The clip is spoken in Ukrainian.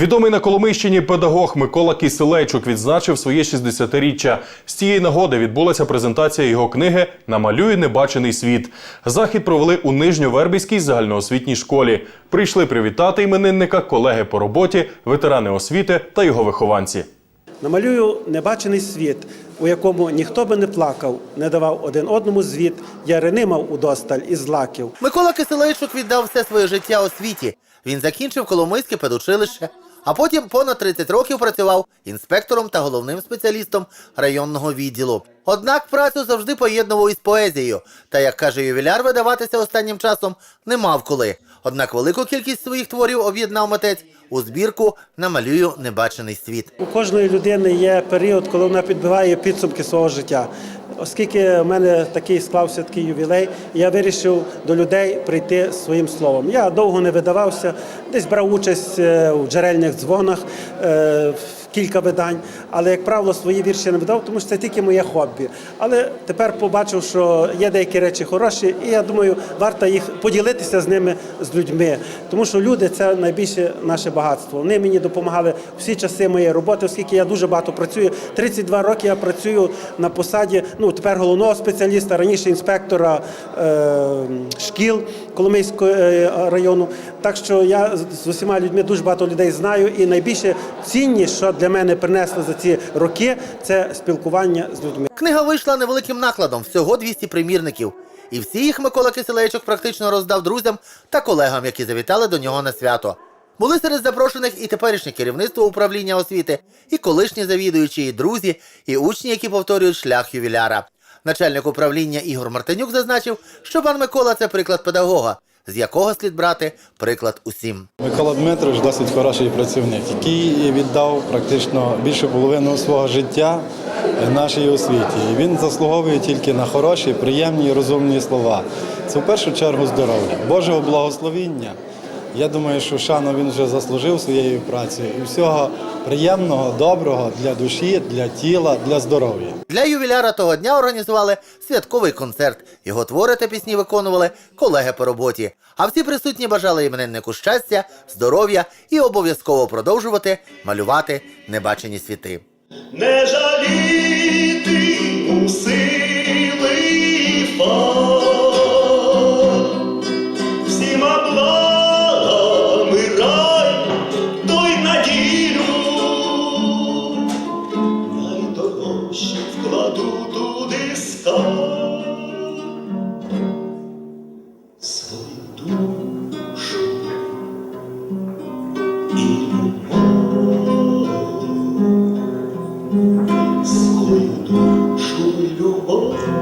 Відомий на Коломийщині педагог Микола Киселейчук відзначив своє 60-річчя. З цієї нагоди відбулася презентація його книги Намалює небачений світ. Захід провели у Нижньовербівській загальноосвітній школі. Прийшли привітати іменинника колеги по роботі, ветерани освіти та його вихованці. Намалюю небачений світ, у якому ніхто би не плакав, не давав один одному звіт, ярини мав удосталь із злаків. Микола Киселейчук віддав все своє життя освіті. Він закінчив Коломийське педучилище, а потім понад 30 років працював інспектором та головним спеціалістом районного відділу. Однак працю завжди поєднував із поезією, та, як каже ювіляр, видаватися останнім часом не мав коли. Однак велику кількість своїх творів об'єднав митець у збірку Намалюю небачений світ. У кожної людини є період, коли вона підбиває підсумки свого життя. Оскільки в мене такий склався такий ювілей, я вирішив до людей прийти своїм словом. Я довго не видавався, десь брав участь е, у джерельних дзвонах. Кілька видань, але як правило свої вірші не видав, тому що це тільки моє хобі. Але тепер побачив, що є деякі речі хороші, і я думаю, варто їх поділитися з ними з людьми, тому що люди це найбільше наше багатство. Вони мені допомагали всі часи моєї роботи, оскільки я дуже багато працюю. 32 роки я працюю на посаді. Ну тепер головного спеціаліста, раніше інспектора е, шкіл Коломийського е, району. Так що я з усіма людьми дуже багато людей знаю, і найбільше цінність, що для мене принесло за ці роки, це спілкування з людьми. Книга вийшла невеликим накладом, всього 200 примірників. І всі їх Микола Киселейчук практично роздав друзям та колегам, які завітали до нього на свято. Були серед запрошених і теперішнє керівництво управління освіти, і колишні завідуючі, і друзі, і учні, які повторюють шлях ювіляра. Начальник управління Ігор Мартинюк зазначив, що пан Микола це приклад педагога, з якого слід брати приклад усім. Микола Дмитрович досить хороший працівник, який віддав практично більшу половину свого життя нашій освіті. І він заслуговує тільки на хороші, приємні і розумні слова. Це в першу чергу здоров'я, Божого благословіння. Я думаю, що шану він вже заслужив своєю працею і всього приємного, доброго для душі, для тіла, для здоров'я. Для ювіляра того дня організували святковий концерт. Його твори та пісні виконували колеги по роботі. А всі присутні бажали імениннику щастя, здоров'я і обов'язково продовжувати малювати небачені світи. не жаліти у сили Свою душу любовь